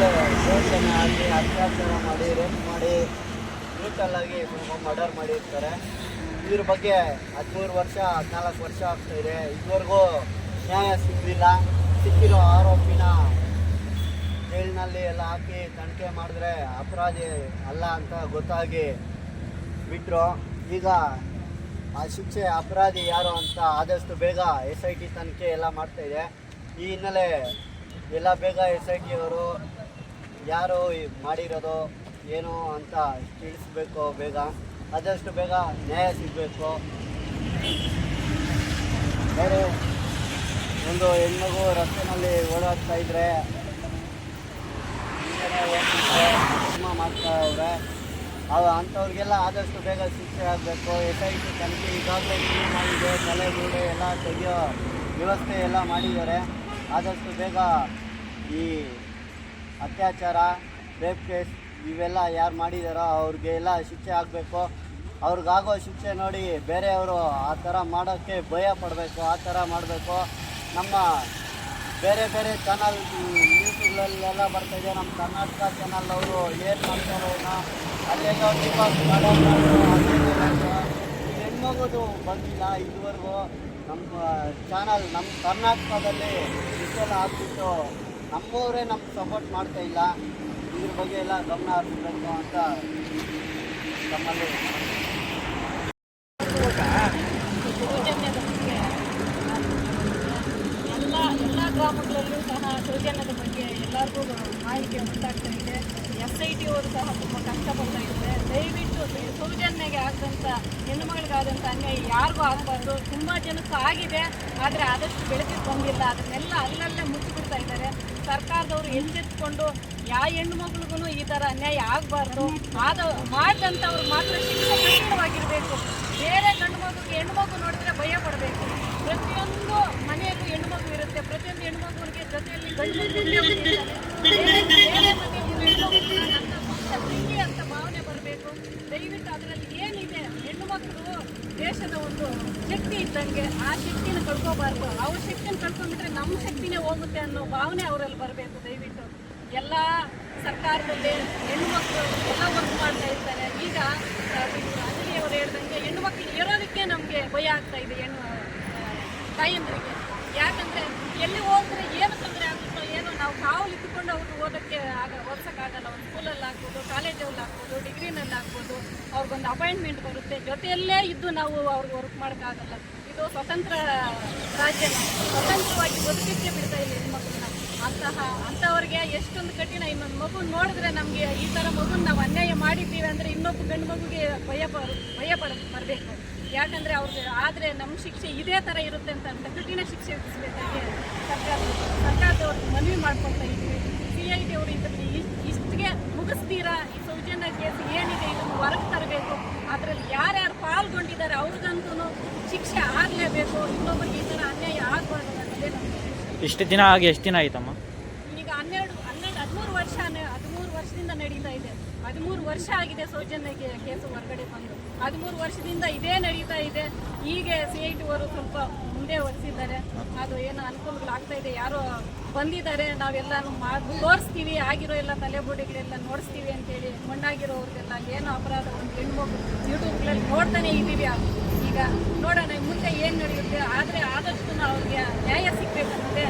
ಮೇಲೆ ಶೋಷಣೆ ಆಗಿ ಅತ್ಯಾಚಾರ ಮಾಡಿ ರೇಪ್ ಮಾಡಿ ಬ್ರೂಟಲ್ಲಾಗಿ ಮರ್ಡರ್ ಮಾಡಿರ್ತಾರೆ. ಇದ್ರ ಬಗ್ಗೆ ಹದಿಮೂರು ವರ್ಷ, ಹದಿನಾಲ್ಕು ವರ್ಷ ಆಗ್ತಾ ಇದೆ. ಇದುವರೆಗೂ ನ್ಯಾಯ ಸಿಗಲಿಲ್ಲ. ಸಿಕ್ಕಿರೋ ಆರೋಪಿನ ಜೈಲಿನಲ್ಲಿ ಎಲ್ಲ ಹಾಕಿ ತನಿಖೆ ಮಾಡಿದ್ರೆ ಅಪರಾಧಿ ಅಲ್ಲ ಅಂತ ಗೊತ್ತಾಗಿ ಬಿಟ್ಟರು ಈಗ ಆ ಶಿಕ್ಷೆ ಅಪರಾಧಿ ಯಾರು ಅಂತ ಆದಷ್ಟು ಬೇಗ ಎಸ್ ಐ ಟಿ ತನಿಖೆ ಎಲ್ಲ ಮಾಡ್ತಾ ಇದೆ. ಈ ಹಿನ್ನೆಲೆ ಎಲ್ಲ ಬೇಗ ಎಸ್ ಐ ಟಿ ಅವರು ಯಾರು ಮಾಡಿರೋದು ಏನು ಅಂತ ತಿಳಿಸ್ಬೇಕು ಬೇಗ? ಆದಷ್ಟು ಬೇಗ ನ್ಯಾಯ ಸಿಗಬೇಕು. ಬೇರೆ ಒಂದು ಹೆಣ್ಮಗು ರಸ್ತೆನಲ್ಲಿ ಓಡಾಡ್ತಾ ಸಿನಿಮಾ ಮಾಡ್ತಾ ಇದ್ರೆ ಅವ ಅಂಥವ್ರಿಗೆಲ್ಲ ಆದಷ್ಟು ಬೇಗ ಶಿಕ್ಷೆ ಆಗಬೇಕು. ಎಸ್ ಐ ಟಿ ತನಿಖೆ ಈಗಾಗಲೇ ಮಾಡಿದೆ. ತಲೆ ಗೂಡೆ ಎಲ್ಲ ತೆಗೆಯೋ ವ್ಯವಸ್ಥೆ ಎಲ್ಲ ಮಾಡಿದ್ದಾರೆ. ಆದಷ್ಟು ಬೇಗ ಈ ಅತ್ಯಾಚಾರ ರೇಪ್ ಕೇಸ್ ಇವೆಲ್ಲ ಯಾರು ಮಾಡಿದಾರೋ ಅವ್ರಿಗೆ ಎಲ್ಲ ಶಿಕ್ಷೆ ಆಗಬೇಕು. ಅವ್ರಿಗಾಗೋ ಶಿಕ್ಷೆ ನೋಡಿ ಬೇರೆಯವರು ಆ ಥರ ಮಾಡೋಕ್ಕೆ ಭಯ ಪಡಬೇಕು, ಆ ಥರ ಮಾಡಬೇಕು. ನಮ್ಮ ಬೇರೆ ಬೇರೆ ಚಾನಲ್ ನ್ಯೂಸ್ಗಳಲ್ಲೆಲ್ಲ ಬರ್ತಾಯಿದೆ ನಮ್ಮ ಕರ್ನಾಟಕ ಚಾನಲ್ ಅವರು ಏನು ಮಾಡ್ತಾರೋ ಅಲ್ಲೆಲ್ಲ ಡಿಪಾಸ್ ಮಾಡೋದು ಹೆಣ್ಮಗುದು ಬಂದಿಲ್ಲ ಇದುವರೆಗೂ. ನಮ್ಮ ಚಾನಲ್ ನಮ್ಮ ಕರ್ನಾಟಕದಲ್ಲಿ ಇಷ್ಟೆಲ್ಲ ಆಗ್ಬಿಟ್ಟು ನಮ್ಮವರೇ ನಮ್ಗೆ ಸಪೋರ್ಟ್ ಮಾಡ್ತಾ ಇಲ್ಲ. ಇದ್ರ ಬಗ್ಗೆ ಎಲ್ಲ ಗಮನ ಹರಿಸಬೇಕು ಅಂತ ನಮ್ಮಲ್ಲಿ ಎಲ್ಲ ಎಲ್ಲ ಗ್ರಾಮಗಳಲ್ಲೂ ಸಹ ಸೌಜನ್ಯದ ಬಗ್ಗೆ ಎಲ್ಲರಿಗೂ ಮಾಹಿತಿ ಗೊತ್ತಾಗ್ತಾ ಇದೆ. ಎಸ್ ಐ ಟಿ ಅವರು ಸಹ ತುಂಬ ಕಷ್ಟಪಡ್ತಾ ಇದ್ದಾರೆ. ದಯವಿಟ್ಟು ಸೌಜನ್ಯಗೆ ಆದಂಥ ಹೆಣ್ಣುಮಗಳಿಗಾದಂಥ ಅನ್ಯಾಯ ಯಾರಿಗೂ ಆಗಬಾರ್ದು. ತುಂಬ ಜನಕ್ಕೂ ಆಗಿದೆ, ಆದರೆ ಆದಷ್ಟು ಬೆಳೆದಿದ್ದು ಬಂದಿಲ್ಲ. ಅದನ್ನೆಲ್ಲ ಅಲ್ಲಲ್ಲೇ ಮುಚ್ಚಿಬಿಡ್ತಾ ಇದ್ದಾರೆ. ಸರ್ಕಾರದವರು ಎಚ್ಚೆತ್ಕೊಂಡು ಯಾವ ಹೆಣ್ಣು ಮಗಳಿಗೂ ಈ ಥರ ಅನ್ಯಾಯ ಆಗಬಾರ್ದು. ಆದ ಮಾಡಿದಂಥವ್ರು ಮಾತ್ರ ಶಿಕ್ಷೆ ಕಠಿಣವಾಗಿರಬೇಕು ಬೇರೆ ಗಂಡು ಮಗುಗೆ ಹೆಣ್ಣು ಮಗು ನೋಡಿದ್ರೆ ಭಯ ಪಡಬೇಕು. ಪ್ರತಿಯೊಂದು ಮನೆಯಲ್ಲೂ ಹೆಣ್ಣು ಮಗು ಇರುತ್ತೆ. ಪ್ರತಿಯೊಂದು ಹೆಣ್ಣು ಮಗುವಿಗೆ ಜೊತೆಯಲ್ಲಿ ಗಂಡು ಮಗು ಒಂದೇ ಒಂದು ಇರ್ತಾನೆ. ಬೇರೆ ಬೇರೆ ಮನೆಯಲ್ಲಿ ಹೆಣ್ಣು ಮಗುವಿಗೆ ನನ್ನ ಸ್ವಂತ ತಂಗಿ ಅಂತ ಭಾವನೆ ಬರಬೇಕು ದಯವಿಟ್ಟು ಅದರಲ್ಲಿ ಏನಿದೆ ಹೆಣ್ಣು ಮಕ್ಕಳು ದೇಶದ ಒಂದು ಶಕ್ತಿ ಇದ್ದಂಗೆ ಆ ಶಕ್ತಿನ ಕಳ್ಕೋಬಾರ್ದು. ಅವ್ರ ಶಕ್ತಿನ ಕಳ್ಕೊಂಡ್ಬಿಟ್ರೆ ನಮ್ಮ ಶಕ್ತಿನೇ ಹೋಗುತ್ತೆ ಅನ್ನೋ ಭಾವನೆ ಅವರಲ್ಲಿ ಬರಬೇಕು ದಯವಿಟ್ಟು. ಎಲ್ಲ ಸರ್ಕಾರದಲ್ಲಿ ಹೆಣ್ಣು ಮಕ್ಕಳು ಎಲ್ಲ ವರ್ಕ್ ಮಾಡ್ತಾ ಇರ್ತಾರೆ. ಈಗ ಅವರು ಹೇಳ್ದಂಗೆ ಹೆಣ್ಮಕ್ಳು ಇರೋದಕ್ಕೆ ನಮಗೆ ಭಯ ಆಗ್ತಾ ಇದೆ ಹೆಣ್ಣು ತಾಯಂದ್ರಿಗೆ. ಯಾಕಂದ್ರೆ ಎಲ್ಲಿ ಹೋದ್ರೆ ಏನು ತೊಂದರೆ ಆಗುತ್ತೋ ಏನೋ ನಾವು ಕಾವಲು ಇಟ್ಟುಕೊಂಡು ಆಗ ಓದ್ಸೋಕ್ಕಾಗಲ್ಲ. ಒಂದು ಸ್ಕೂಲಲ್ಲಿ ಆಗ್ಬೋದು, ಕಾಲೇಜಲ್ಲಿ ಆಗ್ಬೋದು, ಡಿಗ್ರಿನಲ್ಲಿ ಆಗ್ಬೋದು, ಅವ್ರಿಗೊಂದು ಅಪಾಯಿಂಟ್ಮೆಂಟ್ ಬರುತ್ತೆ. ಜೊತೆಯಲ್ಲೇ ಇದ್ದು ನಾವು ಅವ್ರಿಗೆ ವರ್ಕ್ ಮಾಡೋಕ್ಕಾಗಲ್ಲ. ಇದು ಸ್ವತಂತ್ರ ರಾಜ್ಯ. ಸ್ವತಂತ್ರವಾಗಿ ಬದುಕಿಕ್ಕೆ ಬಿಡ್ತಾ ಇಲ್ಲ ಹೆಣ್ಮಕ್ಳನ್ನ. ಅಂತಹ, ಅಂಥವ್ರಿಗೆ ಎಷ್ಟೊಂದು ಕಠಿಣ. ಇನ್ನೊಂದು ಮಗು ನೋಡಿದ್ರೆ ನಮಗೆ ಈ ಥರ ಮಗುನ ನಾವು ಅನ್ಯಾಯ ಮಾಡಿದ್ದೀವಿ ಅಂದರೆ ಇನ್ನೊಬ್ಬ ಗಂಡು ಮಗುಗೆ ಭಯ ಭಯ ಪಡ ಬರಬೇಕು ಯಾಕಂದರೆ ಅವ್ರಿಗೆ ಆದರೆ ನಮ್ಮ ಶಿಕ್ಷೆ ಇದೇ ಥರ ಇರುತ್ತೆ ಅಂತ ಕಠಿಣ ಶಿಕ್ಷೆ ವಿಧಿಸಬೇಕಾಗಿ ಸರ್ಕಾರ ಸರ್ಕಾರದವ್ರಿಗೆ ಮನವಿ ಮಾಡ್ಕೊಳ್ತಾ ಇದ್ದೀವಿ. ಶಿಕ್ಷೆ ಆಗಲೇಬೇಕು ಇನ್ನೊಬ್ಬರಿಗೆ ಈ ಥರ ಅನ್ಯಾಯ ಆಗಬಾರ್ದು ಅನ್ನೋದೇ ಇಷ್ಟು ದಿನ ಆಗಿ ಎಷ್ಟು ದಿನ ಆಯ್ತಮ್ಮ? ಈಗ ಹನ್ನೆರಡು ಹನ್ನೆರಡು ಹದಿಮೂರು ವರ್ಷ ಹದಿಮೂರು ವರ್ಷದಿಂದ ನಡೀತಾ ಇದೆ. ಹದಿಮೂರು ವರ್ಷ ಆಗಿದೆ ಸೌಜನ್ಯಕ್ಕೆ ಕೇಸು ಹೊರಗಡೆ ಬಂದು. ಹದಿಮೂರು ವರ್ಷದಿಂದ ಇದೇ ನಡೀತಾ ಇದೆ. ಹೀಗೆ ಸಿ ಐ ಟಿವರು ಸ್ವಲ್ಪ ಮುಂದೆ ಒರೆಸಿದ್ದಾರೆ. ಅದು ಏನು ಅನುಕೂಲಗಳಾಗ್ತಾ ಇದೆ. ಯಾರೋ ಬಂದಿದ್ದಾರೆ ನಾವೆಲ್ಲನೂ ಮಾಡಿ ತೋರಿಸ್ತೀವಿ. ಆಗಿರೋ ಎಲ್ಲ ತಲೆಬೋಡಿಗಳೆಲ್ಲ ನೋಡಿಸ್ತೀವಿ ಅಂತೇಳಿ ಮಣ್ಣಾಗಿರೋರಿಗೆಲ್ಲ ಏನು ಅಪರಾಧ ಒಂದು ಹೆಣ್ಮಗು ಯೂಟ್ಯೂಬ್ಗಳಲ್ಲಿ ನೋಡ್ತಾನೆ ಇದ್ದೀವಿ ಅದು. ನೋಡೋಣ ಮುಂದೆ ಏನು ನಡೆಯುತ್ತೆ ಆದರೆ ಆದಷ್ಟು ಅವ್ರಿಗೆ ನ್ಯಾಯ ಸಿಗಬೇಕು ಅನ್ನೋದೇ